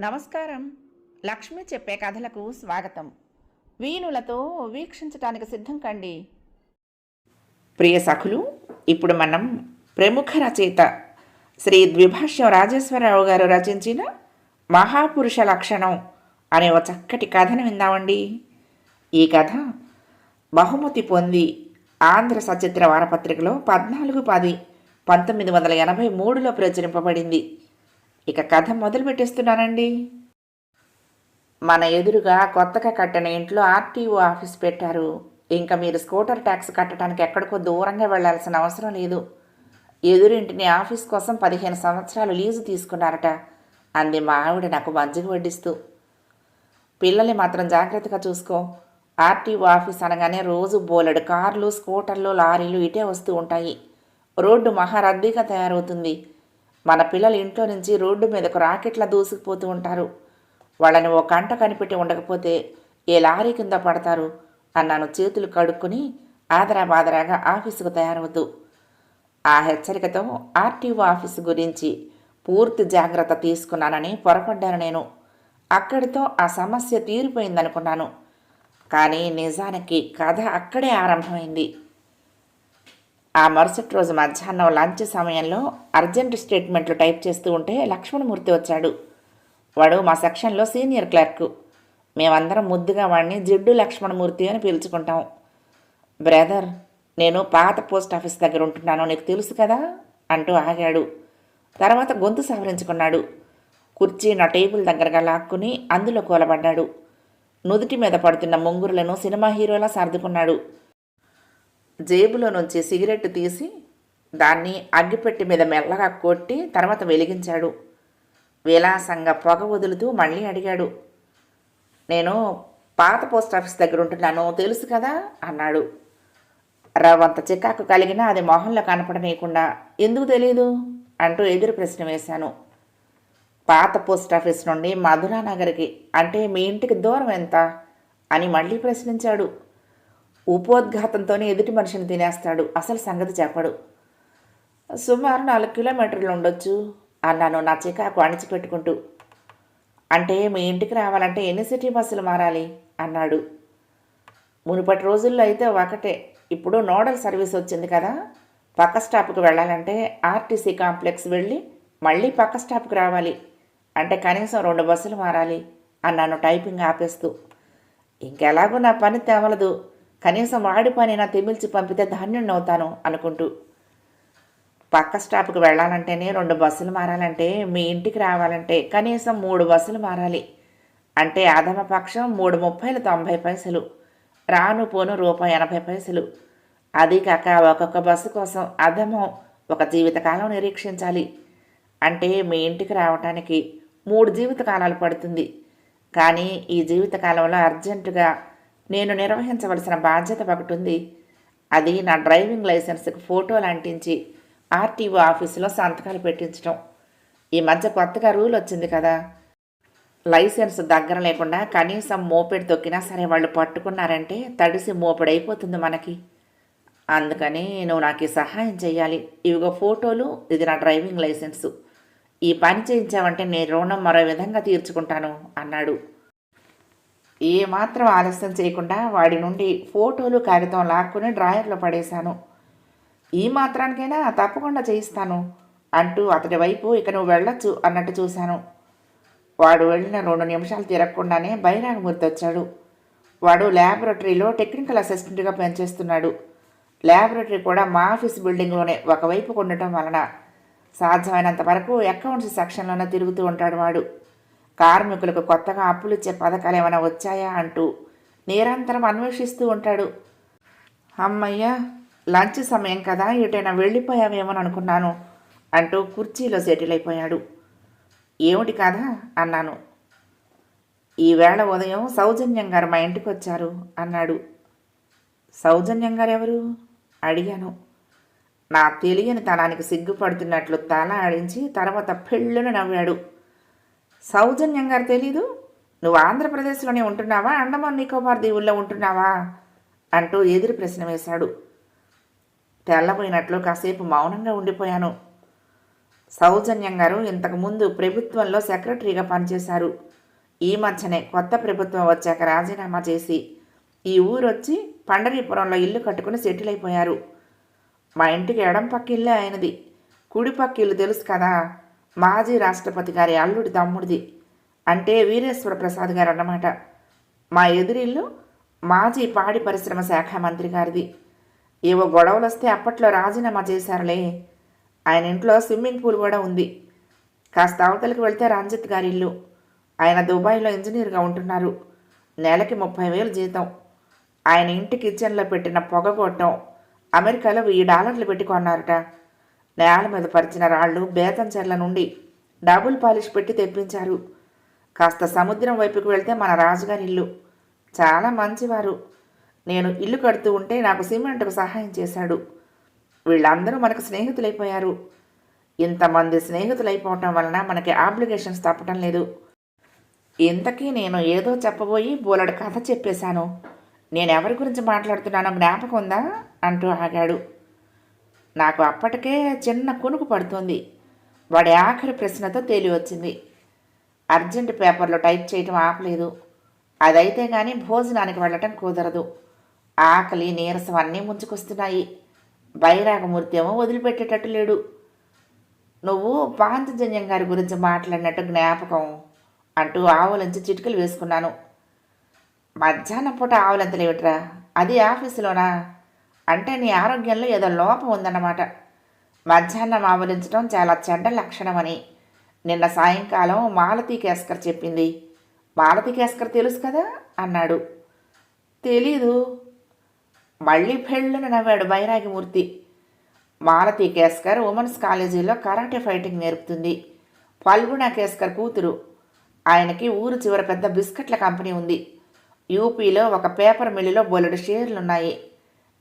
నమస్కారం. లక్ష్మి చెప్పే కథలకు స్వాగతం. వీణులతో వీక్షించటానికి సిద్ధం కండి. ప్రియ సఖులు ఇప్పుడు మనం ప్రముఖ రచయిత శ్రీ ద్విభాష్యం రాజేశ్వరరావు గారు రచించిన మహాపురుష లక్షణం అనే ఒక చక్కటి కథను విందామండి. ఈ కథ బహుమతి పొంది ఆంధ్ర సచిత్ర వారపత్రికలో పద్నాలుగు పది పంతొమ్మిది వందల ఎనభై మూడులో ప్రచురింపబడింది. ఇక కథ మొదలు పెట్టేస్తున్నానండి మన ఎదురుగా కొత్తగా కట్టిన ఇంట్లో ఆర్టీఓ ఆఫీస్ పెట్టారు. ఇంకా మీరు స్కూటర్ ట్యాక్స్ కట్టడానికి ఎక్కడికో దూరంగా వెళ్ళాల్సిన అవసరం లేదు. ఎదురింటిని ఆఫీస్ కోసం పదిహేను సంవత్సరాలు లీజు తీసుకున్నారట. అంది మా ఆవిడ నాకు మజ్జిగ వడ్డిస్తూ. పిల్లల్ని మాత్రం జాగ్రత్తగా చూసుకో. ఆర్టీఓ ఆఫీస్ అనగానే రోజు బోలెడు కార్లు స్కూటర్లు లారీలు ఇటే వస్తూ ఉంటాయి. రోడ్డు మహా రద్దీగా తయారవుతుంది. మన పిల్లలు ఇంట్లో నుంచి రోడ్డు మీదకు రాకెట్లా దూసుకుపోతూ ఉంటారు. వాళ్ళని ఓ కంట కనిపెట్టి ఉండకపోతే ఏ లారీ కింద పడతారు అన్నాను చేతులు కడుక్కొని ఆదరాబాదరాగా ఆఫీసుకు తయారవుతూ. ఆ హెచ్చరికతో ఆర్టీఓ ఆఫీసు గురించి పూర్తి జాగ్రత్త తీసుకున్నానని పొరపడ్డాను నేను. అక్కడితో ఆ సమస్య తీరిపోయిందనుకున్నాను. కానీ నిజానికి కథ అక్కడే ఆరంభమైంది. ఆ మరుసటి రోజు మధ్యాహ్నం లంచ్ సమయంలో అర్జెంట్ స్టేట్మెంట్లు టైప్ చేస్తూ ఉంటే లక్ష్మణమూర్తి వచ్చాడు. వాడు మా సెక్షన్లో సీనియర్ క్లర్క్. మేమందరం ముద్దుగా వాడిని జిడ్డు లక్ష్మణమూర్తి అని పిలుచుకుంటాం. బ్రదర్ నేను పాత పోస్ట్ ఆఫీస్ దగ్గర ఉంటున్నాను నీకు తెలుసు కదా? అంటూ ఆగాడు. తర్వాత గొంతు సవరించుకున్నాడు. కుర్చీ నా టేబుల్ దగ్గరగా లాక్కుని అందులో కూలబడ్డాడు. నుదుటి మీద పడుతున్న ముంగురులను సినిమా హీరోలా సర్దుకున్నాడు. జేబులో నుంచి సిగరెట్ తీసి దాన్ని అగ్గిపెట్టి మీద మెల్లగా కొట్టి తర్వాత వెలిగించాడు. విలాసంగా పొగ వదులుతూ మళ్ళీ అడిగాడు నేను పాత పోస్ట్ ఆఫీస్ దగ్గర ఉంటున్నాను తెలుసు కదా? అన్నాడు. రవంత చికాకు కలిగినా అది మొహంలో కనపడనీయకుండా ఎందుకు తెలియదు అంటూ ఎదురు ప్రశ్న వేశాను. పాత పోస్ట్ ఆఫీస్ నుండి మధురా నగర్కి అంటే మీ ఇంటికి దూరం ఎంత? అని మళ్ళీ ప్రశ్నించాడు. ఉపోద్ఘాతంతోనే ఎదుటి మనిషిని తినేస్తాడు. అసలు సంగతి చెప్పడు. సుమారు నాలుగు కిలోమీటర్లు ఉండొచ్చు అన్నాను నా చికాకు అణిచిపెట్టుకుంటూ. అంటే మీ ఇంటికి రావాలంటే ఎన్ని సిటీ బస్సులు మారాలి? అన్నాడు. మునుపటి రోజుల్లో అయితే ఒకటే. ఇప్పుడు నోడల్ సర్వీస్ వచ్చింది కదా. పక్క స్టాప్కి వెళ్ళాలంటే ఆర్టీసీ కాంప్లెక్స్ వెళ్ళి మళ్ళీ పక్క స్టాప్కి రావాలి. అంటే కనీసం రెండు బస్సులు మారాలి అన్నాను టైపింగ్ ఆపేస్తూ. ఇంకెలాగో నా పని తేవలదు కనీసం వాడి పనైనా తెమిల్చి పంపితే ధాన్యుణ్ణవుతాను అనుకుంటూ పక్క స్టాప్కి వెళ్ళాలంటేనే రెండు బస్సులు మారాలంటే మీ ఇంటికి రావాలంటే కనీసం మూడు బస్సులు మారాలి. అంటే అధమ పక్షం మూడు ముప్పైలు తొంభై పైసలు రాను పోను రూపాయి ఎనభై పైసలు. అది కాక ఒక్కొక్క బస్సు కోసం అధమం ఒక జీవితకాలం నిరీక్షించాలి. అంటే మీ ఇంటికి రావటానికి మూడు జీవితకాలాలు పడుతుంది. కానీ ఈ జీవితకాలంలో అర్జెంటుగా నేను నిర్వహించవలసిన బాధ్యత ఒకటి ఉంది. అది నా డ్రైవింగ్ లైసెన్స్కి ఫోటోలు అంటించి ఆర్టీఓ ఆఫీసులో సంతకాలు పెట్టించడం ఈ మధ్య కొత్తగా రూల్ వచ్చింది కదా. లైసెన్స్ దగ్గర లేకుండా కనీసం మోపెడ్ తొక్కినా సరే వాళ్ళు పట్టుకున్నారంటే తడిసి మోపెడైపోతుంది మనకి. అందుకని నువ్వు నాకు ఈ సహాయం చేయాలి ఇవిగో ఫోటోలు ఇది నా డ్రైవింగ్ లైసెన్సు. ఈ పని చేయించావంటే నేను రుణం మరో విధంగా తీర్చుకుంటాను అన్నాడు. ఏమాత్రం ఆలస్యం చేయకుండా వాడి నుండి ఫోటోలు కాగితం లాక్కుని డ్రాయర్లో పడేశాను. ఈ మాత్రానికైనా తప్పకుండా చేయిస్తాను అంటూ అతడి వైపు ఇక నువ్వు వెళ్ళొచ్చు అన్నట్టు చూశాను. వాడు వెళ్ళిన రెండు నిమిషాలు తిరగకుండానే బైరాగమూర్తి వచ్చాడు. వాడు ల్యాబొరేటరీలో టెక్నికల్ అసిస్టెంట్గా పనిచేస్తున్నాడు. ల్యాబొరేటరీ కూడా మా ఆఫీస్ బిల్డింగ్లోనే ఒకవైపు ఉండటం వలన సాధ్యమైనంత వరకు అకౌంట్స్ సెక్షన్లోనే తిరుగుతూ ఉంటాడు వాడు. కార్మికులకు కొత్తగా అప్పులు ఇచ్చే పథకాలు ఏమైనా వచ్చాయా అంటూ నిరంతరం అన్వేషిస్తూ ఉంటాడు. అమ్మయ్య లంచ్ సమయం కదా ఎటైనా వెళ్ళిపోయావేమని అనుకున్నాను అంటూ కుర్చీలో సెటిల్ అయిపోయాడు ఏమిటి కదా అన్నాను. ఈవేళ ఉదయం సౌజన్యం గారు మా ఇంటికి వచ్చారు అన్నాడు. సౌజన్యం గారు ఎవరు అడిగాను. నా తెలియని తనానికి సిగ్గుపడుతున్నట్లు తల ఆడించి తర్వాత పెళ్ళును నవ్వాడు. సౌజన్యం గారు తెలీదు. నువ్వు ఆంధ్రప్రదేశ్లోనే ఉంటున్నావా? అండమాన్ నికోబార్ దీవుల్లో ఉంటున్నావా? అంటూ ఎదురు ప్రశ్న వేశాడు. తెల్లబోయినట్లు కాసేపు మౌనంగా ఉండిపోయాను. సౌజన్యం గారు ఇంతకుముందు ప్రభుత్వంలో సెక్రటరీగా పనిచేశారు. ఈ మధ్యనే కొత్త ప్రభుత్వం వచ్చాక రాజీనామా చేసి ఈ ఊరొచ్చి పండరీపురంలో ఇల్లు కట్టుకుని సెటిల్ అయిపోయారు మా ఇంటికి ఎడం పక్క ఇల్లే ఆయనది. కుడి పక్క ఇల్లు తెలుసు కదా? మాజీ రాష్ట్రపతి గారి అల్లుడి తమ్ముడిది అంటే వీరేశ్వర ప్రసాద్ గారు అన్నమాట. మా ఎదురిల్లు మాజీ పాడి పరిశ్రమ శాఖ మంత్రి గారిది. ఏవో గొడవలు వస్తే అప్పట్లో రాజీనామా చేశారులే. ఆయన ఇంట్లో స్విమ్మింగ్ పూల్ కూడా ఉంది. కాస్త అవతలకి వెళ్తే రంజిత్ గారి ఇల్లు ఆయన దుబాయ్లో ఇంజనీర్గా ఉంటున్నారు. నెలకి ముప్పై వేలు జీతం. ఆయన ఇంటి కిచెన్లో పెట్టిన పొగ కొట్టం. అమెరికాలో వెయ్యి డాలర్లు పెట్టి కొన్నారట నేల మీద పరిచిన రాళ్ళు బేతం చెర్ల నుండి డబుల్ పాలిష్ పెట్టి తెప్పించారు. కాస్త సముద్రం వైపుకు వెళ్తే మన రాజుగారి ఇల్లు. చాలా మంచివారు. నేను ఇల్లు కడుతూ ఉంటే నాకు సిమెంట్కు సహాయం చేశాడు. వీళ్ళందరూ మనకు స్నేహితులైపోయారు. ఇంతమంది స్నేహితులైపోవటం వలన మనకి ఆబ్లిగేషన్స్ తప్పటం లేదు. ఇంతకీ నేను ఏదో చెప్పబోయి బోలెడు కథ చెప్పేశాను. నేను ఎవరి గురించి మాట్లాడుతున్నానో జ్ఞాపకం ఉందా? అంటూ ఆగాడు. నాకు అప్పటికే చిన్న కునుకు పడుతుంది. వాడి ఆఖరి ప్రశ్నతో తేలి వచ్చింది అర్జెంట్ పేపర్లో టైప్ చేయటం ఆపలేదు. అదైతే కానీ భోజనానికి వెళ్ళటం కుదరదు. ఆకలి నీరసం అన్నీ ముంచుకొస్తున్నాయి. బైరాగమూర్తి ఏమో వదిలిపెట్టేటట్టు లేడు. నువ్వు పాంచజన్యం గారి గురించి మాట్లాడినట్టు జ్ఞాపకం అంటూ ఆవులంచి చిటికలు వేసుకున్నాను. మధ్యాహ్నం పూట ఆవులంతలేమిట్రా అది ఆఫీసులోనా? అంటే నీ ఆరోగ్యంలో ఏదో లోపం ఉందన్నమాట. మధ్యాహ్నం ఆవలించడం చాలా చెడ్డ లక్షణమని. నిన్న సాయంకాలం మాలతి కేస్కర్ చెప్పింది. మాలతి కేస్కర్ తెలుసు కదా? అన్నాడు. తెలీదు. మళ్ళీ పెళ్ళున నవ్వాడు బైరాగిమూర్తి. మాలతి కేస్కర్ ఉమెన్స్ కాలేజీలో కరాటే ఫైటింగ్ నేర్పుతుంది. ఫల్గుణ కేస్కర్ కూతురు. ఆయనకి ఊరు చివర పెద్ద బిస్కెట్ల కంపెనీ ఉంది. యూపీలో ఒక పేపర్ మిల్లులో బొలెడు షేర్లున్నాయి.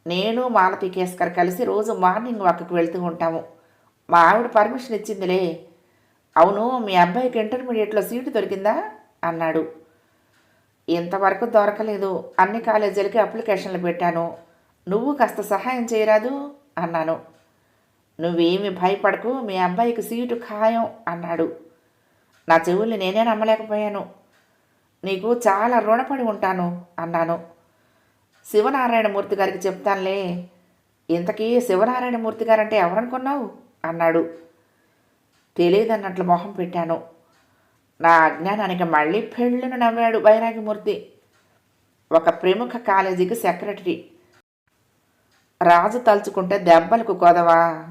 నేను మాలతీ కేస్కర్ కలిసి రోజు మార్నింగ్ వాక్కి వెళ్తూ ఉంటాము. మా ఆవిడ పర్మిషన్ ఇచ్చిందిలే. అవును మీ అబ్బాయికి ఇంటర్మీడియట్లో సీటు దొరికిందా? అన్నాడు. ఇంతవరకు దొరకలేదు. అన్ని కాలేజీలకి అప్లికేషన్లు పెట్టాను. నువ్వు కాస్త సహాయం చేయరాదు? అన్నాను. నువ్వేమి భయపడకు మీ అబ్బాయికి సీటు ఖాయం అన్నాడు. నా చెవుల్ని నేనే నమ్మలేకపోయాను. నీకు చాలా రుణపడి ఉంటాను అన్నాను. శివనారాయణమూర్తి గారికి చెప్తానులే. ఇంతకీ శివనారాయణమూర్తి గారంటే ఎవరనుకున్నావు? అన్నాడు. తెలియదన్నట్లు మొహం పెట్టాను. నా అజ్ఞానానికి మళ్ళీ పెళ్ళును నవ్వాడు బైరాగిమూర్తి. ఒక ప్రముఖ కాలేజీకి సెక్రటరీ. రాజు తలుచుకుంటే దెబ్బలకు కొదవా?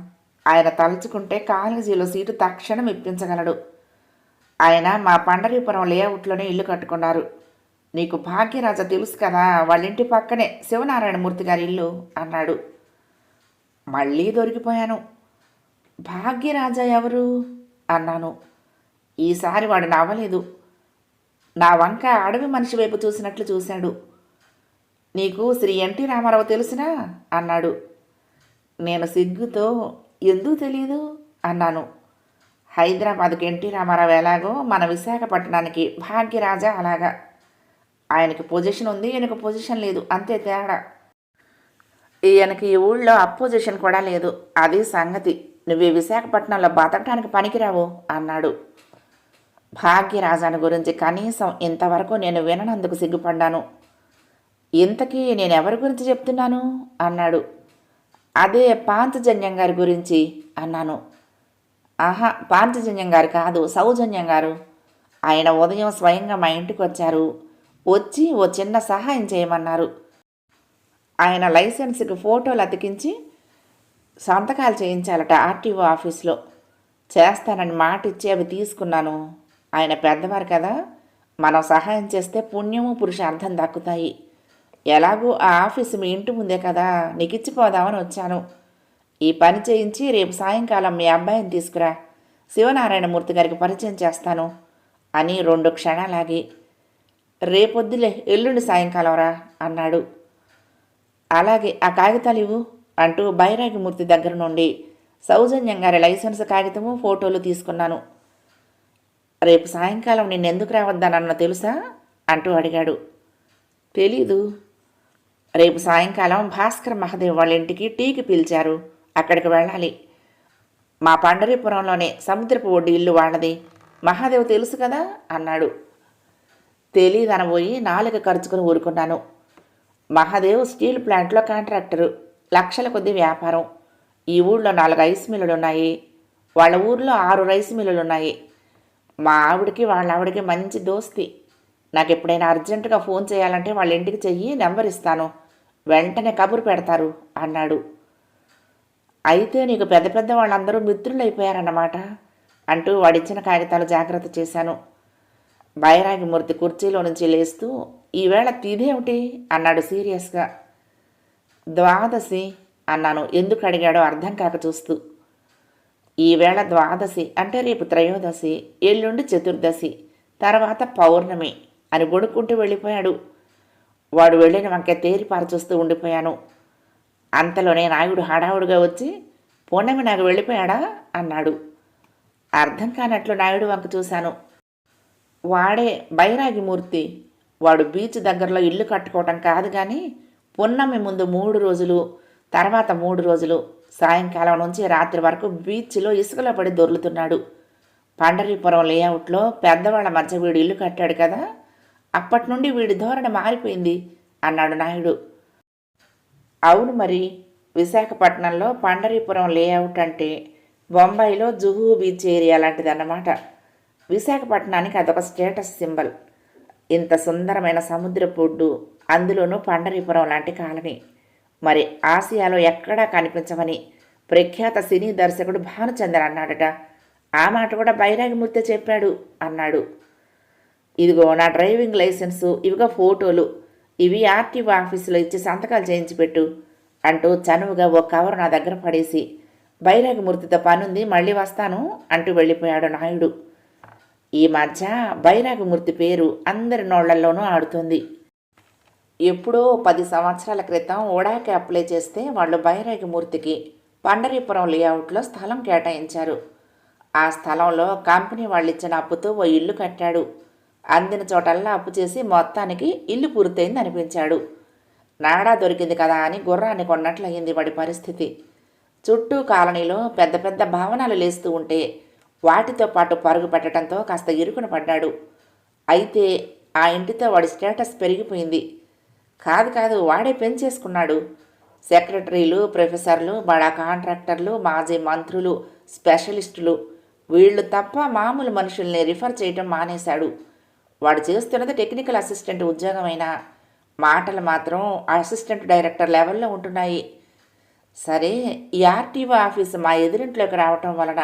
ఆయన తలుచుకుంటే కాలేజీలో సీటు తక్షణం ఇప్పించగలడు. ఆయన మా పండరీపురం లేఅవుట్లోనే ఇల్లు కట్టుకున్నారు. నీకు భాగ్యరాజ తెలుసు కదా వాళ్ళ ఇంటి పక్కనే శివనారాయణమూర్తి గారి ఇల్లు అన్నాడు. మళ్ళీ దొరికిపోయాను. భాగ్యరాజా ఎవరు? అన్నాను. ఈసారి వాడు నవ్వలేదు. నా వంక అడవి మనిషి వైపు చూసినట్లు చూశాడు. నీకు శ్రీ ఎన్టీ రామారావు తెలుసునా? అన్నాడు. నేను సిగ్గుతో ఎందుకు తెలియదు అన్నాను. హైదరాబాద్కి ఎన్టీ రామారావు ఎలాగో మన విశాఖపట్నానికి భాగ్యరాజా అలాగా. ఆయనకి పొజిషన్ ఉంది ఈయనకు పొజిషన్ లేదు. అంతే తేడా. ఈయనకి ఈ ఊళ్ళో అపోజిషన్ కూడా లేదు. అది సంగతి. నువ్వు విశాఖపట్నంలో బతకడానికి పనికిరావు అన్నాడు. భాగ్యరాజాను గురించి కనీసం ఇంతవరకు నేను విననందుకు సిగ్గుపడ్డాను. ఇంతకీ నేను ఎవరి గురించి చెప్తున్నాను? అన్నాడు. అదే పాంచజన్యం గారి గురించి అన్నాను. ఆహా పాంచజన్యం గారు కాదు సౌజన్యం గారు. ఆయన ఉదయం స్వయంగా మా ఇంటికి వచ్చారు. వచ్చి ఓ చిన్న సహాయం చేయమన్నారు. ఆయన లైసెన్స్కి ఫోటోలు అతికించి సంతకాలు చేయించాలట ఆర్టీఓ ఆఫీస్లో. చేస్తానని మాట ఇచ్చి అవి తీసుకున్నాను. ఆయన పెద్దవారు కదా మనం సహాయం చేస్తే పుణ్యము పురుషార్థం దక్కుతాయి. ఎలాగో ఆ ఆఫీసు మీ ఇంటి ముందే కదా నీకు ఇచ్చిపోదామని వచ్చాను. ఈ పని చేయించి రేపు సాయంకాలం మీ అబ్బాయిని తీసుకురా. శివనారాయణమూర్తి గారికి పరిచయం చేస్తాను. అని రెండు క్షణాలాగి రేపొద్దులే ఎల్లుండి సాయంకాలం రా అన్నాడు. అలాగే ఆ కాగితాలు ఇవ్వు అంటూ బైరాగిమూర్తి దగ్గర నుండి సౌజన్యం గారి లైసెన్స్ కాగితము ఫోటోలు తీసుకున్నాను. రేపు సాయంకాలం నిన్నెందుకు రావద్దనన్న తెలుసా అంటూ అడిగాడు. తెలీదు. రేపు సాయంకాలం భాస్కర్ మహదేవ్ వాళ్ళ ఇంటికి టీకి పిలిచారు. అక్కడికి వెళ్ళాలి. మా పండరీపురంలోనే సముద్రపు ఒడ్డు ఇల్లు వాళ్ళది. మహాదేవ్ తెలుసు కదా అన్నాడు. తెలియదనబోయి నాలుక ఖర్చుకుని ఊరుకున్నాను. మహాదేవ్ స్టీల్ ప్లాంట్లో కాంట్రాక్టరు. లక్షల కొద్ది వ్యాపారం. ఈ ఊళ్ళో నాలుగు రైస్ మిల్లులు ఉన్నాయి వాళ్ళ ఊర్లో ఆరు రైస్ మిల్లులు ఉన్నాయి మా ఆవిడకి వాళ్ళ ఆవిడకి మంచి దోస్తి. నాకు ఎప్పుడైనా అర్జెంటుగా ఫోన్ చేయాలంటే వాళ్ళ ఇంటికి చెయ్యి నెంబర్ ఇస్తాను. వెంటనే కబురు పెడతారు అన్నాడు. అయితే నీకు పెద్ద పెద్ద వాళ్ళందరూ మిత్రులైపోయారన్నమాట అంటూ వాడిచ్చిన కాగితాలు జాగ్రత్త చేశాను. బైరాగిమూర్తి కుర్చీలో నుంచి లేస్తూ ఈవేళ తీదేమిటి అన్నాడు సీరియస్గా. ద్వాదశి అన్నాను. ఎందుకు అడిగాడో అర్థం కాక చూస్తూ. ఈవేళ ద్వాదశి అంటే రేపు త్రయోదశి ఎల్లుండి చతుర్దశి తర్వాత పౌర్ణమి అని గొడుక్కుంటూ వెళ్ళిపోయాడు. వాడు వెళ్ళిన వంక తేరిపారు చూస్తూ ఉండిపోయాను. అంతలోనే నాయుడు హడావుడిగా వచ్చి పూర్ణమి నాకు వెళ్ళిపోయాడా? అన్నాడు. అర్థం కానట్లు నాయుడు వంక చూశాను. వాడే బైరాగిమూర్తి వాడు బీచ్ దగ్గరలో ఇల్లు కట్టుకోవటం కాదు కానీ పున్నమి ముందు మూడు రోజులు తర్వాత మూడు రోజులు సాయంకాలం నుంచి రాత్రి వరకు బీచ్లో ఇసుకలో పడి దొర్లుతున్నాడు. పండరీపురం లేఅవుట్లో పెద్దవాళ్ళ మధ్య వీడు ఇల్లు కట్టాడు కదా అప్పటి నుండి వీడి ధోరణి మారిపోయింది అన్నాడు నాయుడు. అవును మరి విశాఖపట్నంలో పండరీపురం లేఅవుట్ అంటే బొంబాయిలో జుహూ బీచ్ ఏరియా లాంటిదన్నమాట. విశాఖపట్నానికి అదొక స్టేటస్ సింబల్. ఇంత సుందరమైన సముద్రపొడ్డు అందులోనూ పండరీపురం లాంటి కాలనీ. మరి ఆసియాలో ఎక్కడా కనిపించమని ప్రఖ్యాత సినీ దర్శకుడు భానుచందర్ అన్నాడట. ఆ మాట కూడా బైరాగిమూర్తి చెప్పాడు అన్నాడు. ఇదిగో నా డ్రైవింగ్ లైసెన్సు ఇవిగో ఫోటోలు ఇవి ఆర్టీఓ ఆఫీసులో ఇచ్చి సంతకాలు చేయించి పెట్టు అంటూ చనువుగా ఓ కవర్ నా దగ్గర పడేసి బైరాగిమూర్తితో పనుంది మళ్ళీ వస్తాను అంటూ వెళ్ళిపోయాడు నాయుడు. ఈ మధ్య భైరాగమూర్తి పేరు అందరి నోళ్ళల్లోనూ ఆడుతుంది. ఎప్పుడో పది సంవత్సరాల క్రితం ఓడాకి అప్లై చేస్తే వాళ్ళు భైరాగమూర్తికి పండరీపురం లేఅవుట్లో స్థలం కేటాయించారు. ఆ స్థలంలో కంపెనీ వాళ్ళు ఇచ్చిన అప్పుతో ఓ ఇల్లు కట్టాడు. అందిన చోటల్లా అప్పు చేసి మొత్తానికి ఇల్లు పూర్తయింది అనిపించాడు. నాడా దొరికింది కదా అని గుర్రాన్ని కొన్నట్లయింది వాడి పరిస్థితి. చుట్టూ కాలనీలో పెద్ద పెద్ద భవనాలు లేస్తూ ఉంటే వాటితో పాటు పరుగు పెట్టడంతో కాస్త ఇరుకున పడ్డాడు. అయితే ఆ ఇంటితో వాడి స్టేటస్ పెరిగిపోయింది. కాదు కాదు వాడే పెంచేసుకున్నాడు సెక్రటరీలు ప్రొఫెసర్లు బడా కాంట్రాక్టర్లు మాజీ మంత్రులు స్పెషలిస్టులు వీళ్ళు తప్ప మామూలు మనుషుల్ని రిఫర్ చేయటం మానేశాడు. వాడు చేస్తున్నది టెక్నికల్ అసిస్టెంట్ ఉద్యోగమైనా? మాటలు మాత్రం అసిస్టెంట్ డైరెక్టర్ లెవెల్లో ఉంటున్నాయి. సరే ఈ ఆర్టీఓ ఆఫీసు మా ఎదురింట్లోకి రావటం వలన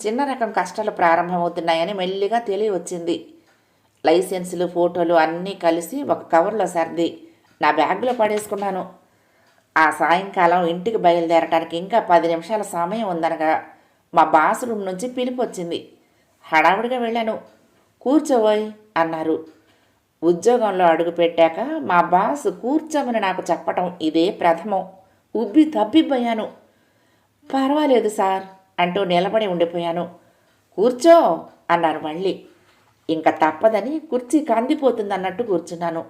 చిన్న రకం కష్టాలు ప్రారంభమవుతున్నాయని మెల్లిగా తెలియవచ్చింది. లైసెన్సులు ఫోటోలు అన్నీ కలిసి ఒక కవర్లో సర్ది నా బ్యాగ్లో పడేసుకున్నాను. ఆ సాయంకాలం ఇంటికి బయలుదేరటానికి ఇంకా పది నిమిషాల సమయం ఉందనగా మా బాస్ రూమ్ నుంచి పిలుపు వచ్చింది హడావుడిగా వెళ్ళాను. కూర్చోబోయ్ అన్నారు. ఉద్యోగంలో అడుగుపెట్టాక మా బాస్ కూర్చోమని నాకు చెప్పటం ఇదే ప్రథమం. ఉబ్బి తబ్బిబ్బయ్యాను. పర్వాలేదు సార్. అంటూ నిలబడి ఉండిపోయాను. కూర్చో అన్నారు మళ్ళీ. ఇంకా తప్పదని కుర్చీ కందిపోతుందన్నట్టు కూర్చున్నాను.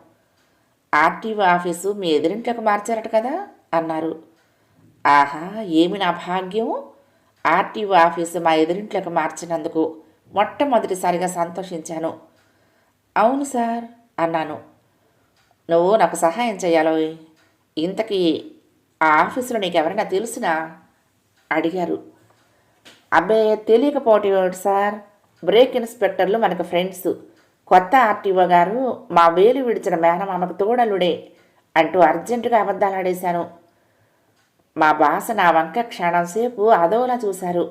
ఆర్టీఓ ఆఫీసు మీ ఎదురింట్లోకి మార్చారట కదా అన్నారు. ఆహా ఏమి నా భాగ్యం? ఆర్టీఓ ఆఫీసు మా ఎదురింట్లోకి మార్చినందుకు మొట్టమొదటిసారిగా సంతోషించాను. అవును సార్ అన్నాను. నువ్వు నాకు సహాయం చేయాలో ఇంతకీ ఆ ఆఫీసులో నీకు ఎవరైనా తెలుసునా? అడిగారు. అబ్బే తెలియకపోవటం ఏమిటి సార్? బ్రేక్ ఇన్స్పెక్టర్లు మనకు ఫ్రెండ్స్. కొత్త ఆర్టీఓ గారు మా వేలు విడిచిన మేనమామకు తోడలుడే అంటూ అర్జెంటుగా అబద్ధాలు ఆడేశాను మా బాస నా వంక క్షణం సేపు అదోలా చూశారు.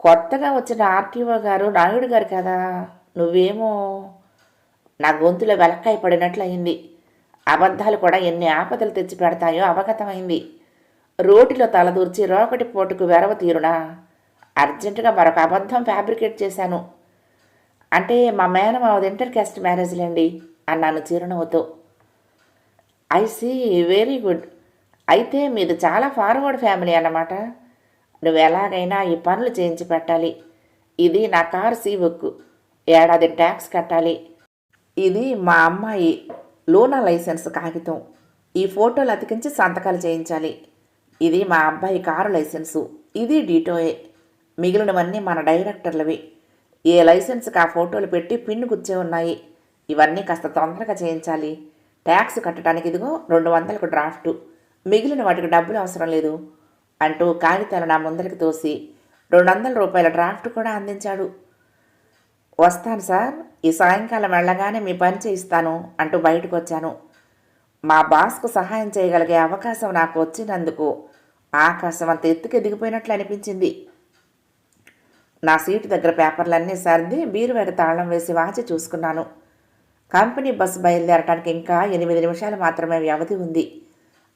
కొత్తగా వచ్చిన ఆర్టీఓ గారు నాయుడు గారు కదా? నువ్వేమో నా గొంతులో వెలక్కాయ పడినట్లయింది అబద్ధాలు కూడా ఎన్ని ఆపదలు తెచ్చి పెడతాయో అవగతమైంది. రోటిలో తలదూర్చి రోకటి పోటుకు వెరవ తీరునా? అర్జెంటుగా మరొక అబద్ధం ఫ్యాబ్రికేట్ చేశాను. అంటే మా మేనమావది ఇంటర్ క్యాస్ట్ మ్యారేజ్లేండి అన్నాను చిరునవ్వుతో. I see very good. అయితే మీది చాలా ఫార్వర్డ్ ఫ్యామిలీ అన్నమాట. నువ్వు ఎలాగైనా ఈ పనులు చేయించి పెట్టాలి. ఇది నా కార్ సీ బుక్ ఏడాది ట్యాక్స్ కట్టాలి. ఇది మా అమ్మాయి లోనా లైసెన్స్ కాగితం. ఈ ఫోటోలు అతికించి సంతకాలు చేయించాలి. ఇది మా అబ్బాయి కారు లైసెన్సు. ఇది డీటోయే. మిగిలినవన్నీ మన డైరెక్టర్లవి. ఏ లైసెన్స్కి ఆ ఫోటోలు పెట్టి పిన్ను గుచ్చే ఉన్నాయి. ఇవన్నీ కాస్త తొందరగా చేయించాలి. ట్యాక్స్ కట్టడానికి ఇదిగో రెండు వందలకు డ్రాఫ్టు. మిగిలిన వాటికి డబ్బులు అవసరం లేదు. అంటూ కాగితాలు నా ముందరికి తోసి రెండు వందల రూపాయల డ్రాఫ్ట్ కూడా అందించాడు. వస్తాను సార్. ఈ సాయంకాలం వెళ్ళగానే మీ పని చేయిస్తాను అంటూ బయటకు వచ్చాను మా బాస్కు సహాయం చేయగలిగే అవకాశం నాకు వచ్చినందుకు ఆకాశం అంత ఎత్తుకు ఎదిగిపోయినట్లు అనిపించింది. నా సీటు దగ్గర పేపర్లన్నీ సర్ది బీరువాకి తాళం వేసి వాచి చూసుకున్నాను. కంపెనీ బస్సు బయలుదేరటానికి ఇంకా ఎనిమిది నిమిషాలు మాత్రమే వ్యవధి ఉంది.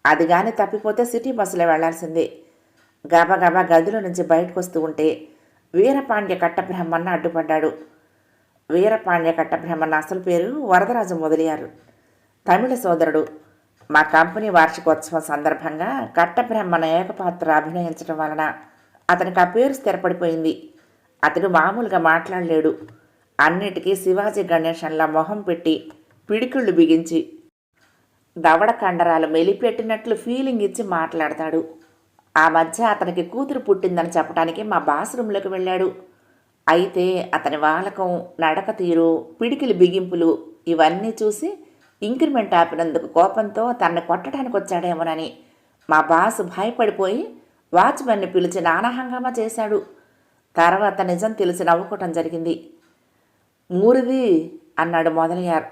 అది కానీ తప్పిపోతే సిటీ బస్సులో వెళ్ళాల్సిందే. గబగబా గదిలో నుంచి బయటకు వస్తూ ఉంటే వీరపాండ్య కట్టబ్రహ్మన్న అడ్డుపడ్డాడు. వీరపాండ్య కట్టబ్రహ్మన్న అసలు పేరు వరదరాజు మొదలయ్యారు. తమిళ సోదరుడు. మా కంపెనీ వార్షికోత్సవం సందర్భంగా కట్టబ్రహ్మన్న ఏకపాత్ర అభినయించడం వలన అతనికి ఆ పేరు స్థిరపడిపోయింది. అతడు మామూలుగా మాట్లాడలేడు. అన్నిటికీ శివాజీ గణేశంలా మొహం పెట్టి పిడికిళ్ళు బిగించి దవడ కండరాలు మెలిపెట్టినట్లు ఫీలింగ్ ఇచ్చి మాట్లాడతాడు. ఆ మధ్య అతనికి కూతురు పుట్టిందని చెప్పడానికి మా బాత్రూంలోకి వెళ్ళాడు. అయితే అతని వాలకం నడక తీరు పిడికిలి బిగింపులు ఇవన్నీ చూసి ఇంక్రిమెంట్ ఆపినందుకు కోపంతో తనని కొట్టడానికి వచ్చాడేమోనని మా బాస్ భయపడిపోయి వాచ్మెన్ని పిలిచి నానా హంగామా చేశాడు. తర్వాత నిజం తెలిసి నవ్వుకోవటం జరిగింది. మూరిది అన్నాడు మొదలయ్యారు.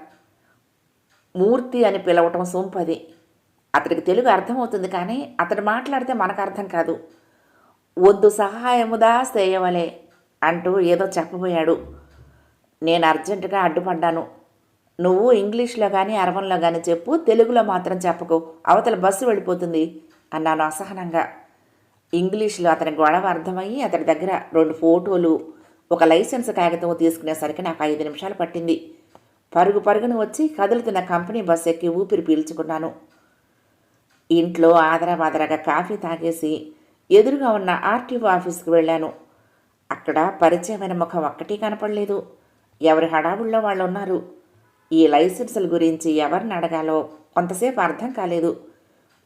మూర్తి అని పిలవటం సోంపది. అతడికి తెలుగు అర్థమవుతుంది కానీ అతడు మాట్లాడితే మనకు అర్థం కాదు. వద్దు సహాయముదా చేయవలే అంటూ ఏదో చెప్పబోయాడు. నేను అర్జెంటుగా అడ్డుపడ్డాను. నువ్వు ఇంగ్లీష్లో కానీ అరవంలో కానీ చెప్పు తెలుగులో మాత్రం చెప్పకు. అవతల బస్సు వెళ్ళిపోతుంది అన్నాను అసహనంగా. ఇంగ్లీష్లో అతని గొడవ అర్థమయ్యి అతని దగ్గర రెండు ఫోటోలు ఒక లైసెన్స్ కాగితం తీసుకునేసరికి నాకు ఐదు నిమిషాలు పట్టింది. పరుగు పరుగును వచ్చి కదులుతున్న కంపెనీ బస్ ఎక్కి ఊపిరి పీల్చుకున్నాను. ఇంట్లో ఆదరాబాదరాగా కాఫీ తాగేసి ఎదురుగా ఉన్న ఆర్టీఓ ఆఫీస్కి వెళ్ళాను. అక్కడ పరిచయమైన ముఖం ఒక్కటి కనపడలేదు. ఎవరి హడావుల్లో వాళ్ళు ఉన్నారు ఈ లైసెన్సుల గురించి ఎవరిని అడగాలో? కొంతసేపు అర్థం కాలేదు.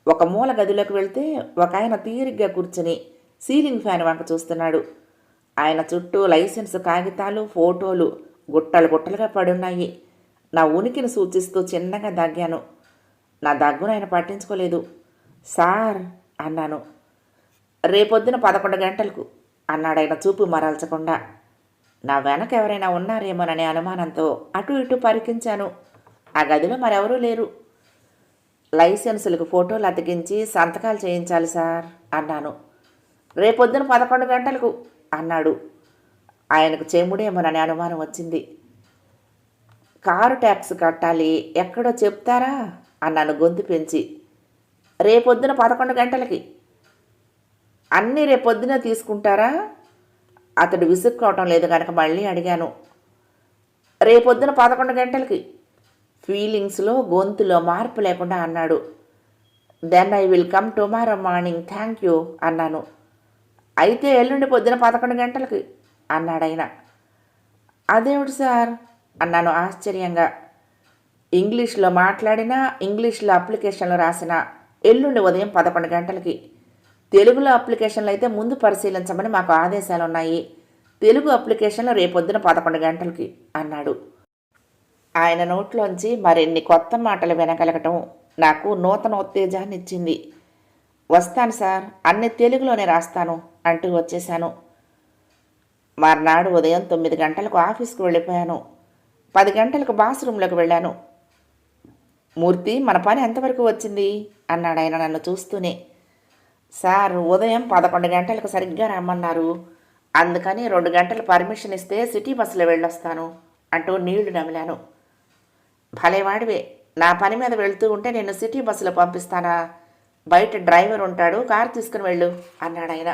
ఒక మూల గదిలోకి వెళ్తే ఒక ఆయన తీరిగ్గా కూర్చుని సీలింగ్ ఫ్యాన్ వంక చూస్తున్నాడు. ఆయన చుట్టూ లైసెన్స్ కాగితాలు ఫోటోలు గుట్టలు గుట్టలుగా పడున్నాయి నా ఉనికిని సూచిస్తూ చిన్నగా దగ్గాను నా దగ్గును ఆయన పట్టించుకోలేదు. సార్ అన్నాను. రేపొద్దున పదకొండు గంటలకు అన్నాడాయన చూపు మరల్చకుండా. నా వెనక ఎవరైనా ఉన్నారేమోననే అనుమానంతో అటు ఇటు పరికించాను. ఆ గదిలో మరెవరూ లేరు. లైసెన్సులకు ఫోటోలు అతికించి సంతకాలు చేయించాలి సార్ అన్నాను. రేపొద్దున పదకొండు గంటలకు అన్నాడు. ఆయనకు చెముడేమోనని అనుమానం వచ్చింది. కారు ట్యాక్స్ కట్టాలి ఎక్కడో చెప్తారా? అన్నాను గొంతు పెంచి. రేపొద్దున పదకొండు గంటలకి. అన్నీ రేపొద్దున తీసుకుంటారా? అతడు విసుక్కోవటం లేదు కనుక మళ్ళీ అడిగాను. రేపొద్దున పదకొండు గంటలకి. ఫీలింగ్స్లో గొంతులో మార్పు లేకుండా అన్నాడు. Then I will come tomorrow morning thank you అన్నాను. అయితే ఎల్లుండి పొద్దున పదకొండు గంటలకి అన్నాడు అదేమిటి సార్? అన్నాను ఆశ్చర్యంగా. ఇంగ్లీష్లో మాట్లాడినా ఇంగ్లీష్లో అప్లికేషన్లు రాసిన ఎల్లుండి ఉదయం పదకొండు గంటలకి. తెలుగులో అప్లికేషన్లు అయితే ముందు పరిశీలించమని మాకు ఆదేశాలు ఉన్నాయి తెలుగు అప్లికేషన్లు రేపొద్దున పదకొండు గంటలకి అన్నాడు. ఆయన నోట్లోంచి మరిన్ని కొత్త మాటలు వినగలగటం నాకు నూతన ఉత్తేజాన్ని ఇచ్చింది. వస్తాను సార్ అన్ని తెలుగులోనే రాస్తాను అంటూ వచ్చేశాను. మర్నాడు ఉదయం తొమ్మిది గంటలకు ఆఫీస్కి వెళ్ళిపోయాను. పది గంటలకు బాత్రూంలోకి వెళ్ళాను. మూర్తి మన పని ఎంతవరకు వచ్చింది? అన్నాడు ఆయన నన్ను చూస్తూనే. సార్ ఉదయం పదకొండు గంటలకు సరిగ్గా రమ్మన్నారు. అందుకని రెండు గంటలు పర్మిషన్ ఇస్తే సిటీ బస్సులో వెళ్ళొస్తాను అంటూ నీళ్ళు నమిలాను. భలేవాడివే నా పని మీద వెళ్తూ ఉంటే నేను సిటీ బస్సులో పంపిస్తానా? బయట డ్రైవర్ ఉంటాడు కారు తీసుకుని వెళ్ళు అన్నాడు ఆయన.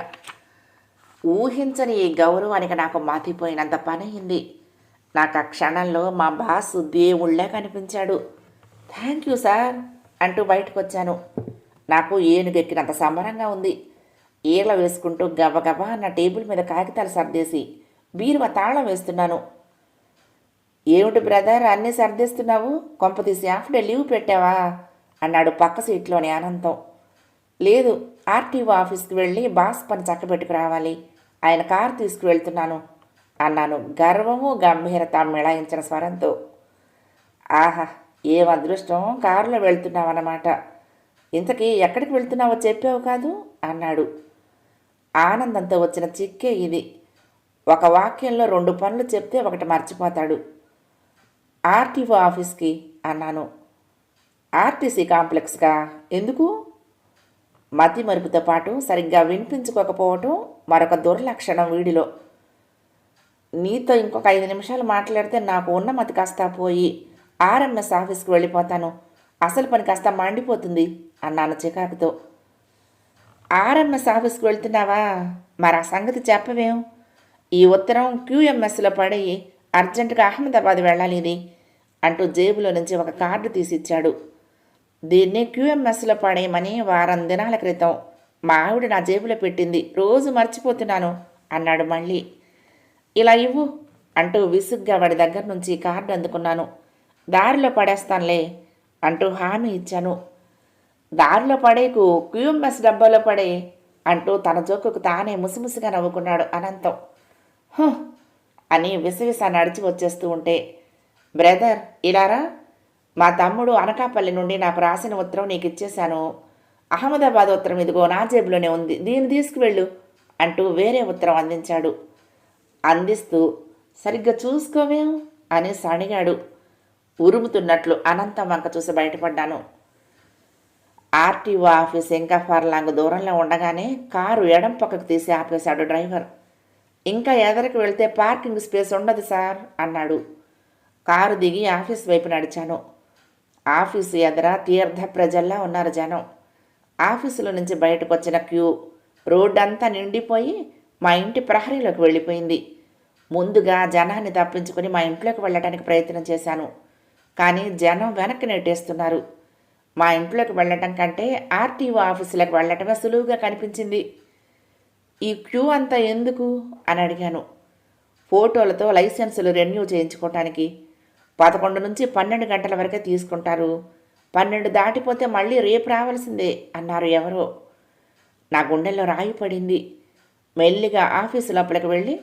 ఊహించని ఈ గౌరవానికి నాకు మాతిపోయినంత పని అయింది. నాకు ఆ క్షణంలో మా బాస్ దేవుళ్ళే కనిపించాడు. థ్యాంక్ యూ సార్ అంటూ బయటకు వచ్చాను నాకు ఏనుగెక్కినంత సంబరంగా ఉంది. ఈల వేసుకుంటూ గబగబా నా టేబుల్ మీద కాగితాలు సర్దేసి బీరువా తాళం వేస్తున్నాను. ఏమిటి బ్రదర్ అన్నీ సర్దిస్తున్నావు? కొంపతీసి హాఫ్ డే లీవ్ పెట్టావా? అన్నాడు పక్క సీట్లోని ఆనందం లేదు ఆర్టీఓ ఆఫీస్కి వెళ్ళి బాస్ పని చక్కబెట్టుకు రావాలి. ఆయన కారు తీసుకువెళ్తున్నాను అన్నాను గర్వము గంభీరత మిళాయించిన స్వరంతో. ఆహా ఏం అదృష్టం కారులో వెళ్తున్నావన్నమాట. ఇంతకీ ఎక్కడికి వెళ్తున్నావో చెప్పావు కాదు? అన్నాడు. ఆనందంతో వచ్చిన చిక్కే ఇది. ఒక వాక్యంలో రెండు పనులు చెప్తే ఒకటి మర్చిపోతాడు. ఆర్టీఓ ఆఫీస్కి అన్నాను. ఆర్టీసీ కాంప్లెక్స్గా ఎందుకు? మతి మరుపుతో పాటు సరిగ్గా వినిపించుకోకపోవటం మరొక దుర్లక్షణం వీడిలో. నీతో ఇంకొక ఐదు నిమిషాలు మాట్లాడితే నాకు ఉన్న మతి కాస్త పోయి ఆర్ఎంఎస్ ఆఫీస్కి వెళ్ళిపోతాను. అసలు పని కాస్త మండిపోతుంది అన్నాను చికాకుతో. ఆర్ఎంఎస్ ఆఫీస్కి వెళ్తున్నావా? మరి ఆ సంగతి చెప్పవేం? ఈ ఉత్తరం క్యూఎంఎస్లో పడి అర్జెంటుగా అహ్మదాబాద్ వెళ్ళాలి అంటూ జేబులో నుంచి ఒక కార్డు తీసిచ్చాడు. దీన్ని క్యూఎంఎస్లో పడేయమని వారం దినాల క్రితం మా ఆవిడ నా జేబులో పెట్టింది. రోజు మర్చిపోతున్నాను అన్నాడు మళ్ళీ. ఇలా ఇవ్వు అంటూ విసుగ్గా వాడి దగ్గర నుంచి కార్డు అందుకున్నాను. దారిలో పడేస్తానులే అంటూ హామీ ఇచ్చాను. దారిలో పడేకు క్యూఎంఎస్ డబ్బాలో పడే అంటూ తన జోకుకు తానే ముసిముసిగా నవ్వుకున్నాడు అనంతం. హో అని విసవిస నడిచి వచ్చేస్తూ ఉంటే బ్రదర్ ఇలారా మా తమ్ముడు అనకాపల్లి నుండి నాకు రాసిన ఉత్తరం నీకు ఇచ్చేశాను. అహ్మదాబాద్ ఉత్తరం ఇదిగో నా జేబులోనే ఉంది. దీన్ని తీసుకువెళ్ళు అంటూ వేరే ఉత్తరం అందించాడు. అందిస్తూ సరిగ్గా చూసుకోవేం? అని సణిగాడు. ఉరుముతున్నట్లు అనంతం వంక చూసి బయటపడ్డాను. ఆర్టీఓ ఆఫీస్ ఇంకా ఫర్లాంగ్ దూరంలో ఉండగానే కారు ఎడం పక్కకు తీసి ఆపేశాడు డ్రైవర్. ఇంకా ఎదరికి వెళ్తే పార్కింగ్ స్పేస్ ఉండదు సార్ అన్నాడు. కారు దిగి ఆఫీస్ వైపు నడిచాను. ఆఫీసు ఎదర తీర్థ ప్రజల్లా ఉన్నారు జనం. ఆఫీసులో నుంచి బయటకు వచ్చిన క్యూ. రోడ్డంతా నిండిపోయి మా ఇంటి ప్రహరీలోకి వెళ్ళిపోయింది. ముందుగా జనాన్ని తప్పించుకొని మా ఇంట్లోకి వెళ్ళటానికి ప్రయత్నం చేశాను. కానీ జనం వెనక్కి నెట్టేస్తున్నారు. మా ఇంట్లోకి వెళ్ళటం కంటే ఆర్టీఓ ఆఫీసులకు వెళ్ళటమే సులువుగా కనిపించింది. ఈ క్యూ అంతా ఎందుకు? అని అడిగాను. ఫోటోలతో లైసెన్సులు రెన్యూ చేయించుకోవటానికి పదకొండు నుంచి పన్నెండు గంటల వరకే తీసుకుంటారు. పన్నెండు దాటిపోతే మళ్ళీ రేపు రావాల్సిందే అన్నారు ఎవరో. నా గుండెల్లో రాయి పడింది. మెల్లిగా ఆఫీసు లోపలికి వెళ్ళి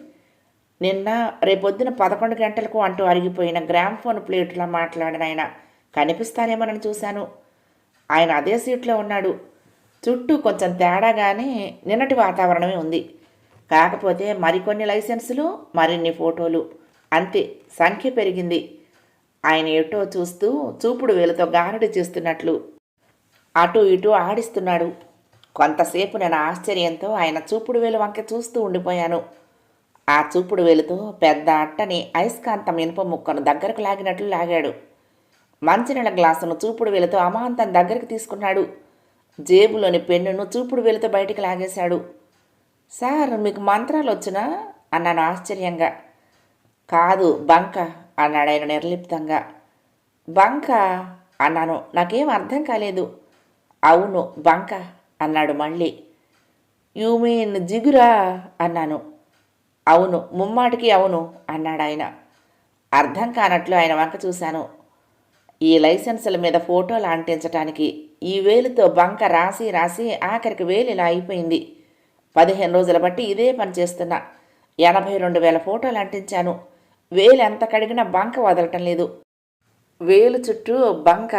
నిన్న రేపొద్దున పదకొండు గంటలకు అంటూ అరిగిపోయిన గ్రామ్ఫోన్ ప్లేట్లో మాట్లాడిన ఆయన కనిపిస్తారేమోనని చూశాను. ఆయన అదే సీట్లో ఉన్నాడు. చుట్టూ కొంచెం తేడాగానే నిన్నటి వాతావరణమే ఉంది. కాకపోతే మరికొన్ని లైసెన్సులు మరిన్ని ఫోటోలు. అంతే సంఖ్య పెరిగింది. ఆయన ఎటో చూస్తూ చూపుడు వేలుతో గారడి చేస్తున్నట్లు. అటు ఇటు ఆడిస్తున్నాడు. కొంతసేపు నేను ఆశ్చర్యంతో ఆయన చూపుడు వేలు వంక చూస్తూ ఉండిపోయాను. ఆ చూపుడు వేలుతో పెద్ద అట్టని అయస్కాంతం ఇనుప ముక్కను దగ్గరకు లాగినట్లు లాగాడు. మంచినీళ్ళ గ్లాసును చూపుడు వేలుతో అమాంతం దగ్గరికి తీసుకున్నాడు. జేబులోని పెన్నును చూపుడు వేలుతో బయటికి లాగేశాడు. సార్ మీకు మంత్రాలు వచ్చినా? అన్నాను ఆశ్చర్యంగా. కాదు బంక అన్నాడు ఆయన నిర్లిప్తంగా. బంక అన్నాను. నాకేం అర్థం కాలేదు. అవును బంక అన్నాడు మళ్ళీ. యూ మీన్ జిగురా అన్నాను. అవును ముమ్మాటికి అవును అన్నాడు ఆయన. అర్థం కానట్లు ఆయన వంక చూశాను. ఈ లైసెన్సుల మీద ఫోటోలు అంటించటానికి ఈ వేలుతో బంక రాసి రాసి ఆఖరికి వేలు ఇలా అయిపోయింది. పదిహేను రోజుల బట్టి ఇదే పని చేస్తున్నా. ఎనభై రెండు వేల ఫోటోలు అంటించాను. వేలు ఎంత కడిగినా బంక వదలటం లేదు. వేలు చుట్టూ బంక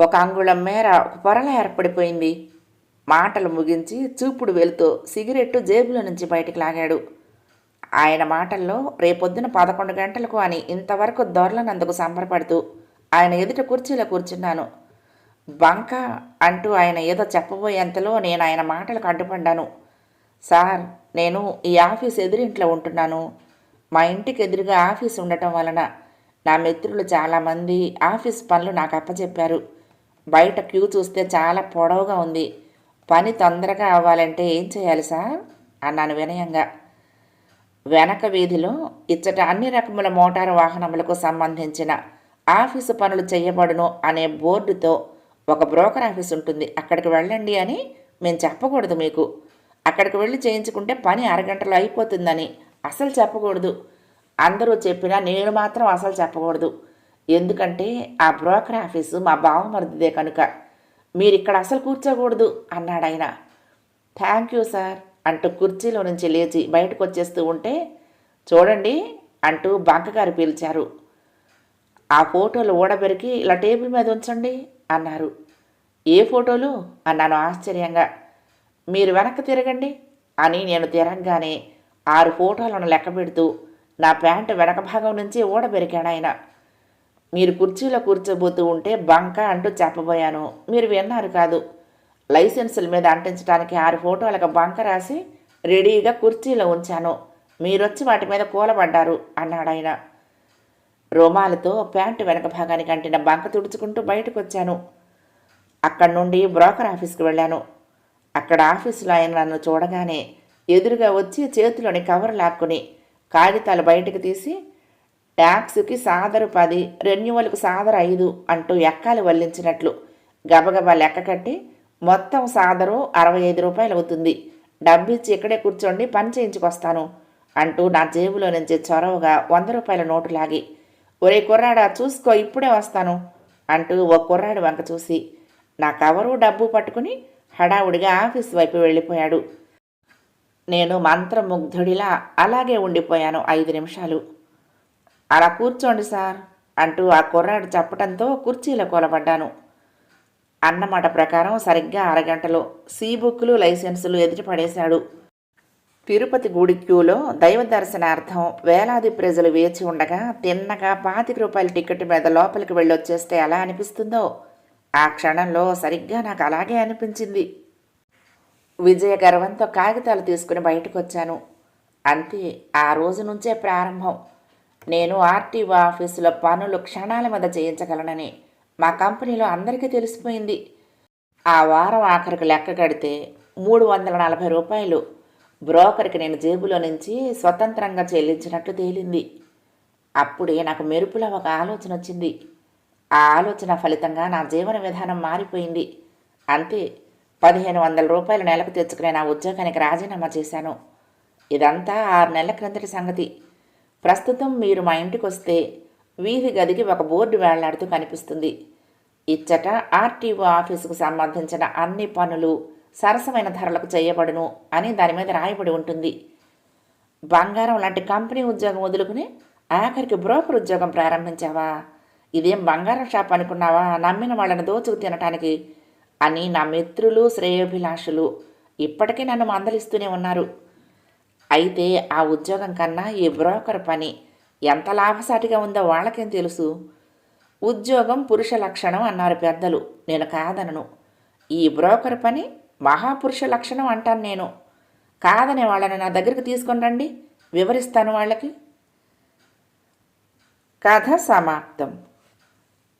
ఒక అంగుళం మేర ఒక పొరల ఏర్పడిపోయింది. మాటలు ముగించి చూపుడు వేలుతో సిగరెట్టు జేబులో నుంచి బయటికి లాగాడు. ఆయన మాటల్లో రేపొద్దున పదకొండు గంటలకు అని ఇంతవరకు దొరలనందుకు సంబరపడుతూ ఆయన ఎదుట కుర్చీలో కూర్చున్నాను. బంక అంటూ ఆయన ఏదో చెప్పబోయేంతలో నేను ఆయన మాటలకు అడ్డుపడ్డాను. సార్ నేను ఈ ఆఫీస్ ఎదురింట్లో ఉంటున్నాను. మా ఇంటికి ఎదురుగా ఆఫీస్ ఉండటం వలన నా మిత్రులు చాలామంది ఆఫీస్ పనులు నాకు అప్పచెప్పారు. బయట క్యూ చూస్తే చాలా పొడవుగా ఉంది. పని తొందరగా అవ్వాలంటే ఏం చేయాలి సార్? అన్నాను వినయంగా. వెనక వీధిలో ఇచ్చట అన్ని రకముల మోటారు వాహనములకు సంబంధించిన ఆఫీసు పనులు చేయబడును అనే బోర్డుతో ఒక బ్రోకర్ ఆఫీస్ ఉంటుంది. అక్కడికి వెళ్ళండి అని మేము చెప్పకూడదు మీకు. అక్కడికి వెళ్ళి చేయించుకుంటే పని అరగంటలో అయిపోతుందని అసలు చెప్పకూడదు. అందరూ చెప్పినా నేను మాత్రం అసలు చెప్పకూడదు. ఎందుకంటే ఆ బ్రోకర్ ఆఫీసు మా బావమరిదిదే కనుక. మీరు ఇక్కడ అసలు కూర్చోకూడదు అన్నాడు ఆయన. థ్యాంక్ యూ సార్ అంటూ కుర్చీలో నుంచి లేచి బయటకు వచ్చేస్తూ ఉంటే చూడండి అంటూ బంకగారు పిలిచారు. ఆ ఫోటోలు ఓడబెరికి ఇలా టేబుల్ మీద ఉంచండి అన్నారు. ఏ ఫోటోలు? అన్నాను ఆశ్చర్యంగా. మీరు వెనక్కి తిరగండి అని నేను తిరగగానే ఆరు ఫోటోలను లెక్క పెడుతూ నా ప్యాంటు వెనక భాగం నుంచి ఓడబెరికాడు ఆయన. మీరు కుర్చీలో కూర్చోబోతూ ఉంటే బంక అంటూ చెప్పబోయాను. మీరు విన్నారు కాదు. లైసెన్సుల మీద అంటించడానికి ఆరు ఫోటోలకు బంక రాసి రెడీగా కుర్చీలో ఉంచాను. మీరొచ్చి వాటి మీద కూలబడ్డారు అన్నాడాయన రోమాలతో ప్యాంటు వెనక భాగానికి అంటిన బంక తుడుచుకుంటూ బయటకు వచ్చాను అక్కడి నుండి బ్రోకర్ ఆఫీస్కి వెళ్ళాను. అక్కడ ఆఫీసులో ఆయన నన్ను చూడగానే ఎదురుగా వచ్చి చేతిలోని కవర్ లాక్కుని కాగితాలు బయటకు తీసి ట్యాక్స్కి సాదరు పది రెన్యువల్కు సాదరు ఐదు అంటూ ఎక్కాలు వల్లించినట్లు గబగబా లెక్క కట్టి మొత్తం సాదరు అరవై ఐదు రూపాయలు అవుతుంది. డబ్బిచ్చి ఇక్కడే కూర్చోండి పని చేయించుకొస్తాను అంటూ నా జేబులో నుంచి చొరవగా వంద రూపాయల నోటు లాగి ఒరే కుర్రాడా చూసుకో ఇప్పుడే వస్తాను అంటూ ఓ కుర్రాడు వంక చూసి నా కవరు డబ్బు పట్టుకుని హడావుడిగా ఆఫీస్ వైపు వెళ్ళిపోయాడు. నేను మంత్రముగ్ధుడిలా అలాగే ఉండిపోయాను ఐదు నిమిషాలు. అలా కూర్చోండి సార్ అంటూ ఆ కుర్రాడు చెప్పటంతో కుర్చీలో కూలబడ్డాను. అన్నమాట ప్రకారం సరిగ్గా అరగంటలో సీ బుక్లు లైసెన్సులు ఎదుటి పడేశాడు. తిరుపతి గుడి క్యూలో దైవ దర్శనార్థం వేలాది ప్రజలు వేచి ఉండగా తిన్నగా పాతిక రూపాయల టికెట్ మీద లోపలికి వెళ్ళొచ్చేస్తే ఎలా అనిపిస్తుందో ఆ క్షణంలో సరిగ్గా నాకు అలాగే అనిపించింది. విజయ గర్వంతో కాగితాలు తీసుకుని బయటకు వచ్చాను అంతే ఆ రోజు నుంచే ప్రారంభం. నేను ఆర్టీఓ ఆఫీసులో పనులు క్షణాల మీద చేయించగలనని మా కంపెనీలో అందరికీ తెలిసిపోయింది. ఆ వారం ఆఖరికి లెక్క కడితే మూడు వందల నలభై రూపాయలు. బ్రోకర్కి నేను జేబులో నుంచి స్వతంత్రంగా చెల్లించినట్లు తేలింది. అప్పుడే నాకు మెరుపుల ఒక ఆలోచన వచ్చింది ఆ ఆలోచన ఫలితంగా నా జీవన విధానం మారిపోయింది. అంతే పదిహేను వందల రూపాయలు నెలకు తెచ్చుకునే నా ఉద్యోగానికి రాజీనామా చేశాను. ఇదంతా ఆరు నెలల క్రిందటి సంగతి. ప్రస్తుతం మీరు మా ఇంటికి వస్తే వీధి గదికి ఒక బోర్డు వేళ్ళాడుతూ కనిపిస్తుంది. ఇచ్చట ఆర్టీఓ ఆఫీసుకు సంబంధించిన అన్ని పనులు సరసమైన ధరలకు చేయబడును అని దాని మీద రాయబడి ఉంటుంది. బంగారం లాంటి కంపెనీ ఉద్యోగం వదులుకుని ఆఖరికి బ్రోకర్ ఉద్యోగం ప్రారంభించావా? ఇదేం బంగారం షాప్ అనుకున్నావా? నమ్మిన వాళ్ళని దోచుకు తినటానికి. అని నా మిత్రులు శ్రేయోభిలాషులు ఇప్పటికీ నన్ను మందలిస్తూనే ఉన్నారు. అయితే ఆ ఉద్యోగం కన్నా ఈ బ్రోకర్ పని ఎంత లాభసాటిగా ఉందో వాళ్ళకేం తెలుసు? ఉద్యోగం పురుష లక్షణం అన్నారు పెద్దలు. నేను కాదనను. ఈ బ్రోకర్ పని మహాపురుష లక్షణం అంటాను నేను. కాదనే వాళ్ళని నా దగ్గరికి తీసుకొని రండి. వివరిస్తాను వాళ్ళకి. కథ సమాప్తం.